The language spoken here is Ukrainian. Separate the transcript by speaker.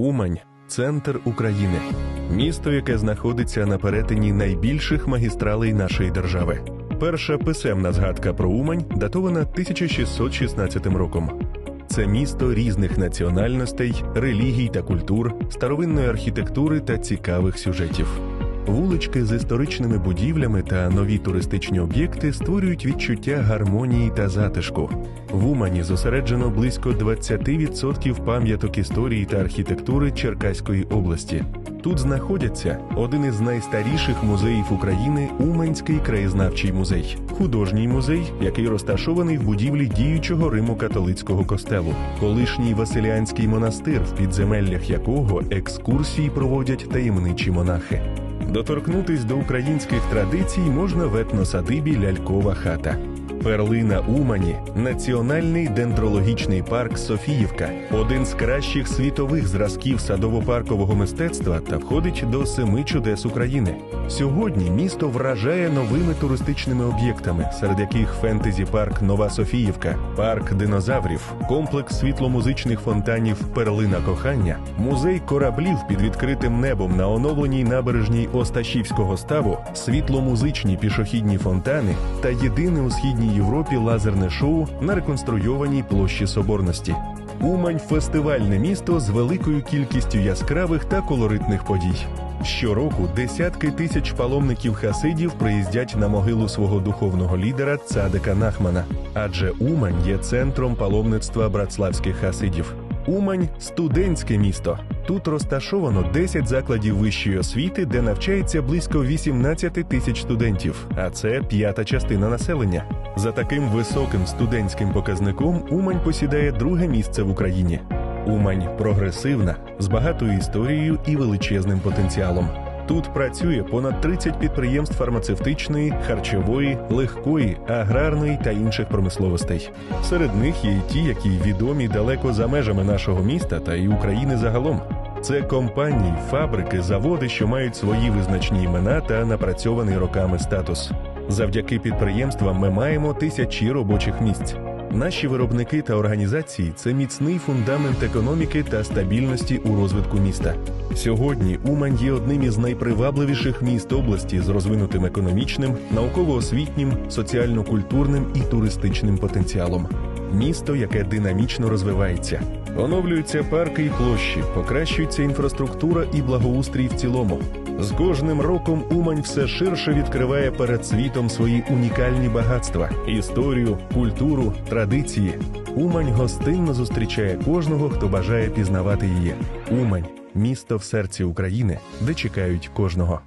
Speaker 1: Умань центр України, місто, яке знаходиться на перетині найбільших магістралей нашої держави. Перша писемна згадка про Умань датована 1616 роком. Це місто різних національностей, релігій та культур, старовинної архітектури та цікавих сюжетів. Вулички з історичними будівлями та нові туристичні об'єкти створюють відчуття гармонії та затишку. В Умані зосереджено близько 20% пам'яток історії та архітектури Черкаської області. Тут знаходяться один із найстаріших музеїв України Уманський краєзнавчий музей, художній музей, який розташований в будівлі діючого Римо-католицького костелу, колишній Василіанський монастир, в підземеллях якого екскурсії проводять таємничі монахи. Доторкнутись до українських традицій можна в етносадибі Лялькова хата. Перлина Умані національний дендрологічний парк Софіївка, один з кращих світових зразків садово-паркового мистецтва та входить до семи чудес України. Сьогодні місто вражає новими туристичними об'єктами, серед яких фентезі парк Нова Софіївка, парк динозаврів, комплекс світломузичних фонтанів Перлина кохання, музей кораблів під відкритим небом на оновленій набережній Осташівського ставу, світломузичні пішохідні фонтани та єдине у східній Європі лазерне шоу на реконструйованій площі Соборності. Умань фестивальне місто з великою кількістю яскравих та колоритних подій. Щороку десятки тисяч паломників хасидів приїздять на могилу свого духовного лідера Цадика Нахмана, адже Умань є центром паломництва братславських хасидів. Умань студентське місто. Тут розташовано 10 закладів вищої освіти, де навчається близько 18 тисяч студентів, а це п'ята частина населення. За таким високим студентським показником Умань посідає друге місце в Україні. Умань прогресивна, з багатою історією і величезним потенціалом. Тут працює понад 30 підприємств фармацевтичної, харчової, легкої, аграрної та інших промисловостей. Серед них є й ті, які відомі далеко за межами нашого міста та й України загалом. Це компанії, фабрики, заводи, що мають свої визначні імена та напрацьований роками статус. Завдяки підприємствам ми маємо тисячі робочих місць. Наші виробники та організації це міцний фундамент економіки та стабільності у розвитку міста. Сьогодні Умань є одним із найпривабливіших міст області з розвинутим економічним, науково-освітнім, соціально-культурним і туристичним потенціалом. Місто, яке динамічно розвивається, оновлюються парки і площі, покращується інфраструктура і благоустрій в цілому. З кожним роком Умань все ширше відкриває перед світом свої унікальні багатства, історію, культуру, традиції. Умань гостинно зустрічає кожного, хто бажає пізнавати її. Умань місто в серці України, де чекають кожного.